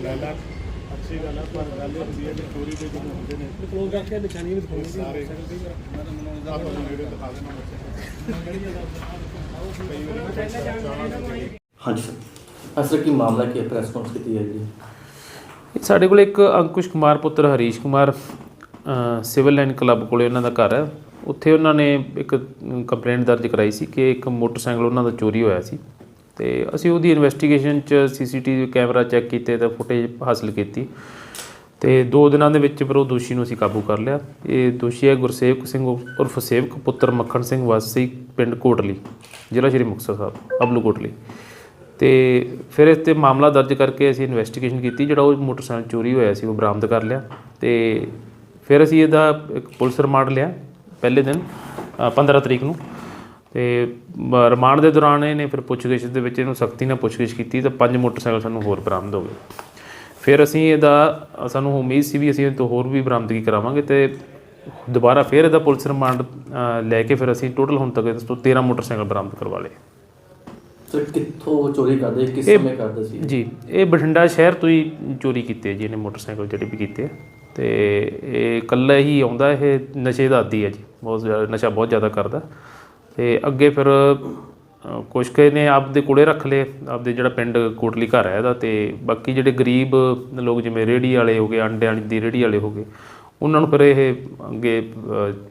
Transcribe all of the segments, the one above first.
ਤਾਂ ਲੈ ਲੈ ਅੱਛੀ ਗੱਲ ਹੈ ਪਰ ਗੱਲ ਇਹ ਹੁੰਦੀ ਹੈ ਕਿ ਚੋਰੀ ਦੇ ਜਦੋਂ ਹੁੰਦੇ ਨੇ ਕਲੋਜ਼ ਕਰਕੇ ਨਿਸ਼ਾਨੀ ਵੀ ਦਿਖਾਉਣੀ ਸਾਰੇ ਆਪਾਂ ਨੂੰ ਵੀਡੀਓ ਦਿਖਾ ਦੇਣਾ ਬੱਚੇ। ਕਈ ਵਾਰੀ ਚਾਲਾਂ ਹਾਂਜੀ ਸਰ। ਅਸਲ ਕੀ ਮਾਮਲਾ ਕੀ ਹੈ? ਪ੍ਰੈਸ ਕਾਨਫਰੰਸ ਕੀਤੀ ਹੈ ਜੀ। ਸਾਡੇ ਕੋਲ ਇੱਕ ਅੰਕੁਸ਼ ਕੁਮਾਰ ਪੁੱਤਰ Harish Kumar civil line club ਕੋਲੇ ਉਹਨਾਂ ਦਾ ਘਰ ਹੈ। ਉੱਥੇ ਉਹਨਾਂ ਨੇ ਇੱਕ ਕੰਪਲੇਂਟ ਦਰਜ ਕਰਾਈ ਸੀ ਕਿ ਇੱਕ ਮੋਟਰਸਾਈਕਲ ਉਹਨਾਂ ਦਾ ਚੋਰੀ ਹੋਇਆ ਸੀ। ਤੇ ਅਸੀਂ ਉਹਦੀ ਇਨਵੈਸਟੀਗੇਸ਼ਨ ਚ ਸੀਸੀਟੀਵੀ ਕੈਮਰਾ ਚੈੱਕ ਕੀਤੇ ਤਾਂ ਫੁਟੇਜ ਹਾਸਲ ਕੀਤੀ। ਤੇ ਦੋ ਦਿਨਾਂ ਦੇ ਵਿੱਚ ਫਿਰ ਉਹ ਦੋਸ਼ੀ ਨੂੰ ਅਸੀਂ ਕਾਬੂ ਕਰ ਲਿਆ। ਇਹ ਦੋਸ਼ੀ ਹੈ ਗੁਰਸੇਵਕ ਸਿੰਘ ਉਰਫ ਸੇਵਕ ਪੁੱਤਰ ਮੱਖਣ ਸਿੰਘ ਵਾਸੀ ਪਿੰਡ ਕੋਟਲੀ ਜ਼ਿਲ੍ਹਾ ਸ਼੍ਰੀ ਮੁਕਤਸਰ ਸਾਹਿਬ ਅਬਲੂ ਕੋਟਲੀ। ਤੇ ਫਿਰ ਇਸ ਤੇ ਮਾਮਲਾ ਦਰਜ ਕਰਕੇ ਅਸੀਂ ਇਨਵੈਸਟੀਗੇਸ਼ਨ ਕੀਤੀ ਜਿਹੜਾ ਉਹ ਮੋਟਰਸਾਈਕਲ ਚੋਰੀ ਹੋਇਆ ਸੀ ਉਹ ਬਰਾਮਦ ਕਰ ਲਿਆ। ਤੇ ਫਿਰ ਅਸੀਂ ਇਹਦਾ ਇੱਕ ਪੁਲਿਸ ਰਿਮਾਂਡ ਲਿਆ ਪਹਿਲੇ ਦਿਨ ਅ, 15 ਤਰੀਕ ਨੂੰ। ਤੇ ਰਿਮਾਂਡ ਦੇ ਦੌਰਾਨ ਇਹਨੇ ਫਿਰ ਪੁੱਛਗਿੱਛ ਦੇ ਵਿੱਚ ਇਹਨੂੰ ਸਖਤੀ ਨਾਲ ਪੁੱਛਗਿੱਛ ਕੀਤੀ ਤਾਂ ਪੰਜ ਮੋਟਰਸਾਈਕਲ ਸਾਨੂੰ ਹੋਰ ਬਰਾਮਦ ਹੋ ਗਏ। ਫਿਰ ਅਸੀਂ ਇਹਦਾ ਸਾਨੂੰ ਉਮੀਦ ਸੀ ਵੀ ਅਸੀਂ ਇਹ ਤੋਂ ਹੋਰ ਵੀ ਬਰਾਮਦਗੀ ਕਰਾਵਾਂਗੇ ਤੇ ਦੁਬਾਰਾ ਫਿਰ ਇਹਦਾ ਪੁਲਿਸ ਰਿਮਾਂਡ ਲੈ ਕੇ ਫਿਰ ਅਸੀਂ ਟੋਟਲ ਹੁਣ ਤੱਕ ਇਸ ਤੋਂ 13 ਮੋਟਰਸਾਈਕਲ ਬਰਾਮਦ ਕਰਵਾ ਲਏ। ਸਰ ਕਿੱਥੋਂ ਚੋਰੀ ਕਰਦੇ ਕਿਸ ਸਮੇਂ ਕਰਦੇ ਸੀ? ਜੀ ਇਹ ਬਠਿੰਡਾ ਸ਼ਹਿਰ ਤੋਂ ਹੀ ਚੋਰੀ ਕੀਤੇ ਜੀ ਇਹਨੇ ਮੋਟਰਸਾਈਕਲ ਜਿਹੜੇ ਵੀ ਕੀਤੇ। ਤੇ ਇਹ ਇਕੱਲਾ ਹੀ ਆਉਂਦਾ ਇਹ ਨਸ਼ੇ ਦਾ ਆਦੀ ਹੈ ਜੀ ਬਹੁਤ ਜ਼ਿਆਦਾ ਨਸ਼ਾ ਬਹੁਤ ਜ਼ਿਆਦਾ ਕਰਦਾ। ਤੇ ਅੱਗੇ ਫਿਰ ਕੁਛ ਕੁ ਨੇ ਆਪਦੇ ਕੋਲੇ ਰੱਖ ਲਏ, ਆਪਦੇ ਜਿਹੜਾ ਪਿੰਡ ਕੋਟਲੀ ਘਰ ਹੈ ਇਹਦਾ ਅਤੇ ਬਾਕੀ ਜਿਹੜੇ ਗਰੀਬ ਲੋਕ ਜਿਵੇਂ ਰੇਹੜੀ ਵਾਲੇ ਹੋ ਗਏ, ਅੰਡਿਆਂ ਦੀ ਰੇਹੜੀ ਵਾਲੇ ਹੋ ਗਏ ਉਹਨਾਂ ਨੂੰ ਫਿਰ ਇਹ ਅੱਗੇ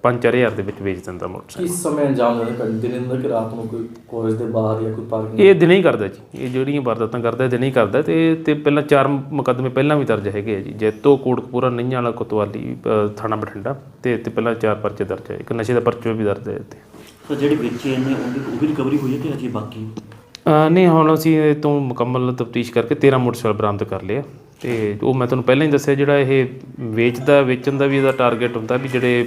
5-4000 ਦੇ ਵਿੱਚ ਵੇਚ ਦਿੰਦਾ ਮੋਟਰਸਾਈਕਲ। ਕਿਸ ਸਮੇਂ ਅੰਜਾਮ ਦਿੰਦੇ ਕਰਦੇ ਦਿਨ ਹੁੰਦਾ ਕਿ ਰਾਤ ਨੂੰ ਕੋਈ ਕਾਲਜ ਦੇ ਬਾਹਰ ਜਾਂ ਕੋਈ ਪਾਰਕਿੰਗ ਇਹ ਦਿਨੇ ਹੀ ਕਰਦਾ ਜੀ। ਇਹ ਜਿਹੜੀਆਂ ਵਾਰਦਾਤਾਂ ਕਰਦਾ ਇਹ ਦਿਨੇ ਹੀ ਕਰਦਾ ਤੇ ਤੇ ਪਹਿਲਾਂ ਚਾਰ ਮੁਕੱਦਮੇ ਪਹਿਲਾਂ ਵੀ ਦਰਜ ਹੈਗੇ ਆ ਜੀ। ਜੈਤੋ ਕੋਟਕਪੂਰਾ ਨਈਆਂ ਵਾਲਾ ਕੋਤਵਾਲੀ ਥਾਣਾ ਬਠਿੰਡਾ ਤੇ ਤੇ ਪਹਿਲਾਂ ਚਾਰ ਪਰਚੇ ਦਰਜ ਹੈ ਇੱਕ ਨਸ਼ੇ ਦਾ ਪਰਚਾ ਵੀ ਦਰਜ ਹੈ ਇੱਥੇ। ਜਿਹੜੇ ਵੇਚੇ ਨੇ ਉਹਦੀ ਉਹ ਵੀ ਰਿਕਵਰੀ ਹੋਈ ਹੈ ਕਿ ਅਜੇ ਬਾਕੀ? ਅ, ਨਹੀਂ ਹੁਣ ਅਸੀਂ ਇਹ ਤੋਂ ਮੁਕੰਮਲ ਤਫਤੀਸ਼ ਕਰਕੇ 13 ਮੋਟਰਸਾਈਕਲ ਬਰਾਮਦ ਕਰ ਲਏ ਆ। ਤੇ ਉਹ ਮੈਂ ਤੁਹਾਨੂੰ ਪਹਿਲਾਂ ਹੀ ਦੱਸਿਆ ਜਿਹੜਾ ਇਹ ਵੇਚਦਾ ਵੇਚਣ ਦਾ ਵੀ ਇਹਦਾ ਟਾਰਗੇਟ ਹੁੰਦਾ ਵੀ ਜਿਹੜੇ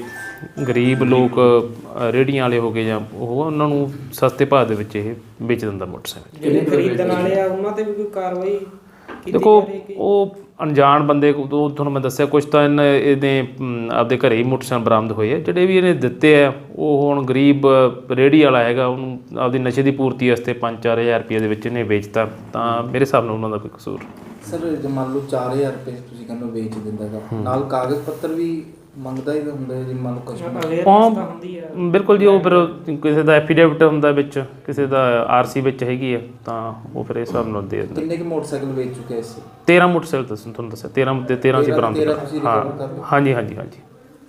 ਗਰੀਬ ਲੋਕ ਅ, ਰੇਹੜੀਆਂ ਵਾਲੇ ਹੋ ਗਏ ਜਾਂ ਉਹ ਉਹਨਾਂ ਨੂੰ ਸਸਤੇ ਭਾਅ ਦੇ ਵਿੱਚ ਇਹ ਵੇਚ ਦਿੰਦਾ ਮੋਟਰਸਾਈਕਲ। ਜਿਹੜੇ ਖਰੀਦਣ ਵਾਲੇ ਆ ਉਹਨਾਂ ਤੇ ਵੀ ਕੋਈ ਕਾਰਵਾਈ ਕੀਤੀ ਦੇਖੋ ਜਾ ਉਹ ਅਣਜਾਣ ਬੰਦੇ ਉਹ ਤੁਹਾਨੂੰ ਮੈਂ ਦੱਸਿਆ ਕੁਝ ਤਾਂ ਇਹਨੇ ਇਹਦੇ ਆਪਦੇ ਘਰੇ ਹੀ ਮੋਟਰਸਾਈਕਲ ਬਰਾਮਦ ਹੋਏ ਆ। ਜਿਹੜੇ ਵੀ ਇਹਨੇ ਦਿੱਤੇ ਆ ਉਹ ਹੁਣ ਗਰੀਬ ਰੇੜੀ ਵਾਲਾ ਹੈਗਾ ਉਹਨੂੰ ਆਪਦੀ ਨਸ਼ੇ ਦੀ ਪੂਰਤੀ ਵਾਸਤੇ 5-4000 ਰੁਪਏ ਦੇ ਵਿੱਚ ਇਹਨੇ ਵੇਚਤਾ। ਤਾਂ ਮੇਰੇ ਹਿਸਾਬ ਨਾਲ ਉਹਨਾਂ ਦਾ ਕੋਈ ਕਸੂਰ। ਸਰ ਜੇ ਮੰਨ ਲਓ 4000 ਰੁਪਏ ਤੁਸੀਂ ਕਹਿੰਦੇ ਵੇਚ ਦਿੰਦਾ ਹੈਗਾ ਨਾਲ ਕਾਗਜ਼ ਪੱਤਰ ਵੀ ਮੰਗਦਾ ਹੀ ਹੁੰਦਾ ਹੈ ਜੇ ਮੰਨ ਅਵੇਅਰਨੈਸ ਤਾਂ ਹੁੰਦੀ ਆ ਬਿਲਕੁਲ ਜੀ ਉਹ ਫਿਰ ਕਿਸੇ ਦਾ ਐਫੀਡੇਵਿਟ ਹੁੰਦਾ ਵਿੱਚ ਕਿਸੇ ਦਾ ਆਰਸੀ ਵਿੱਚ ਹੈਗੀ ਹੈ ਤਾਂ ਉਹ ਫਿਰ ਇਸ ਹਿਸਾਬ ਨਾਲ ਦੇ ਦਿੰਦੇ ਕਿੰਨੇ ਕੁ ਮੋਟਰਸਾਈਕਲ ਵੇਚ ਚੁੱਕੇ ਇਸ 13 ਮੋਟਰਸਾਈਕਲ ਦੱਸ ਤੁਹਾਨੂੰ ਦੱਸਿਆ 13 ਤੇ 13 ਸੀ ਬਰਾਮਦ ਹਾਂ? ਹਾਂਜੀ ਹਾਂਜੀ ਹਾਂਜੀ।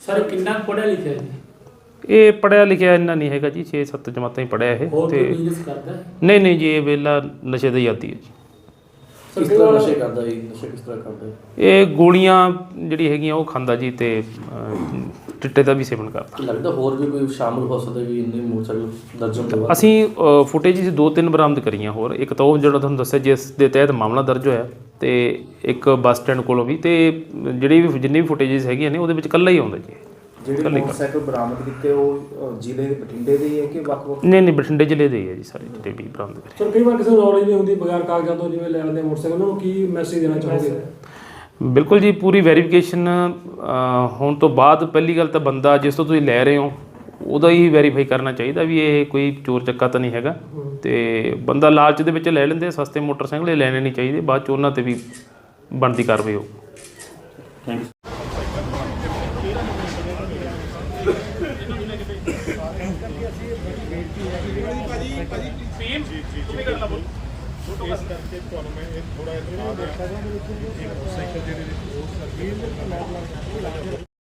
ਸਰ ਕਿੰਨਾ ਪੜਿਆ ਲਿਖਿਆ ਜੀ? ਇਹ ਪੜਿਆ ਲਿਖਿਆ ਇੰਨਾ ਨਹੀਂ ਹੈਗਾ ਜੀ 6-7 ਜਮਾਤਾਂ ਹੀ ਪੜਿਆ ਇਹ ਹੋਰ ਕੋਈ ਤੇ ਬਿਜ਼ਨਸ ਕਰਦਾ ਹੈ? ਨਹੀਂ ਨਹੀਂ ਜੀ ਇਹ ਵੇਲਾ ਨਸ਼ੇ ਦਾ ਹੀ ਆਦੀ ਹੈ ਜੀ। ਕਿਸ ਤਰ੍ਹਾਂ ਨਸ਼ੇ ਕਰਦਾ ਹੈ ਨਸ਼ੇ ਕਿਸ ਤਰ੍ਹਾਂ ਕਰਦਾ ਇਹ ਗੋਲੀਆਂ ਜਿਹੜੀ ਹੈਗੀਆਂ ਉਹ ਖਾਂਦਾ ਜੀ ਤੇ ਅਹ, ਚਿੱਟੇ ਦਾ ਵੀ ਸੇਵਨ ਕਰਦਾ। ਲੱਗਦਾ ਹੋਰ ਵੀ ਕੋਈ ਸ਼ਾਮਲ ਹੋ ਸਕਦਾ ਵੀ ਇੰਨੇ ਮੋਟਰਸਾਈਕਲ ਦਰਜਨ ਵੱਧ? ਅਸੀਂ ਫੁਟੇਜ ਜੀ ਦੋ ਤਿੰਨ ਬਰਾਮਦ ਕਰੀਆਂ ਹੋਰ। ਇੱਕ ਤਾਂ ਉਹ ਜਿਹੜਾ ਤੁਹਾਨੂੰ ਦੱਸਿਆ ਜਿਸ ਦੇ ਤਹਿਤ ਮਾਮਲਾ ਦਰਜ ਹੋਇਆ ਤੇ ਇੱਕ ਬੱਸ ਸਟੈਂਡ ਕੋਲੋਂ ਵੀ ਤੇ ਜਿਹੜੀ ਵੀ ਜਿੰਨੀ ਵੀ ਫੁਟੇਜਸ ਹੈਗੀਆਂ ਨੇ ਉਹਦੇ ਵਿੱਚ ਇਕੱਲਾ ਹੀ ਆਉਂਦਾ ਜੀ। ਜਿਹੜੇ ਮੋਟਰਸਾਈਕਲ ਬਰਾਮਦ ਕੀਤੇ ਉਹ ਜ਼ਿਲ੍ਹੇ ਦੇ ਬਠਿੰਡੇ ਦੇ ਹੀ ਹੈ ਕਿ ਵੱਖ-ਵੱਖ? ਨਹੀਂ ਨਹੀਂ ਬਠਿੰਡੇ ਜ਼ਿਲ੍ਹੇ ਦੇ ਹੀ ਹੈ ਜੀ ਸਾਰੇ ਜਿਹੜੇ ਵੀ ਬਰਾਮਦ ਕਰੇ ਸਰ ਕਈ ਵਾਰ ਕਿਸੇ ਨੂੰ ਨੌਲੇਜ ਨਹੀਂ ਹੁੰਦੀ ਬਗੈਰ ਕਾਗਜ਼ਾਂ ਤੋਂ ਜਿਵੇਂ ਲੈਣ ਦੇ ਮੋਟਰਸਾਈਕਲ ਨੂੰ ਕੀ ਮੈਸੇਜ ਦੇਣਾ ਚਾਹੋਗੇ? ਬਿਲਕੁਲ ਜੀ ਪੂਰੀ ਵੈਰੀਫਿਕੇਸ਼ਨ ਹੋਣ ਤੋਂ ਬਾਅਦ ਪਹਿਲੀ ਗੱਲ ਤਾਂ ਬੰਦਾ ਜਿਸ ਤੋਂ ਤੁਸੀਂ ਲੈ ਰਹੇ ਹੋ ਉਹਦਾ ਹੀ ਵੈਰੀਫਾਈ ਕਰਨਾ ਚਾਹੀਦਾ ਵੀ ਇਹ ਕੋਈ ਚੋਰ ਚੱਕਾ ਤਾਂ ਨਹੀਂ ਹੈਗਾ। ਤੇ ਬੰਦਾ ਲਾਲਚ ਦੇ ਵਿੱਚ ਲੈ ਲੈਂਦੇ ਸਸਤੇ ਮੋਟਰਸਾਈਕਲ ਇਹ ਲੈਣੇ ਨਹੀਂ ਚਾਹੀਦੇ ਬਾਅਦ ਚ ਉਹਨਾਂ ਤੇ ਵੀ ਬਣਦੀ ਕਾਰਵਾਈ ਹੋਊ। ਥੈਂਕ ਯੂ ਇਸ ਕਰਕੇ ਤੁਹਾਨੂੰ ਮੈਂ ਇਹ ਥੋੜਾ ਦਿਆਂ। ਇਹ ਮੋਟਰਸਾਈਕਲ ਜਿਹੜੇ ਉਹ ਸਰਵੀਸ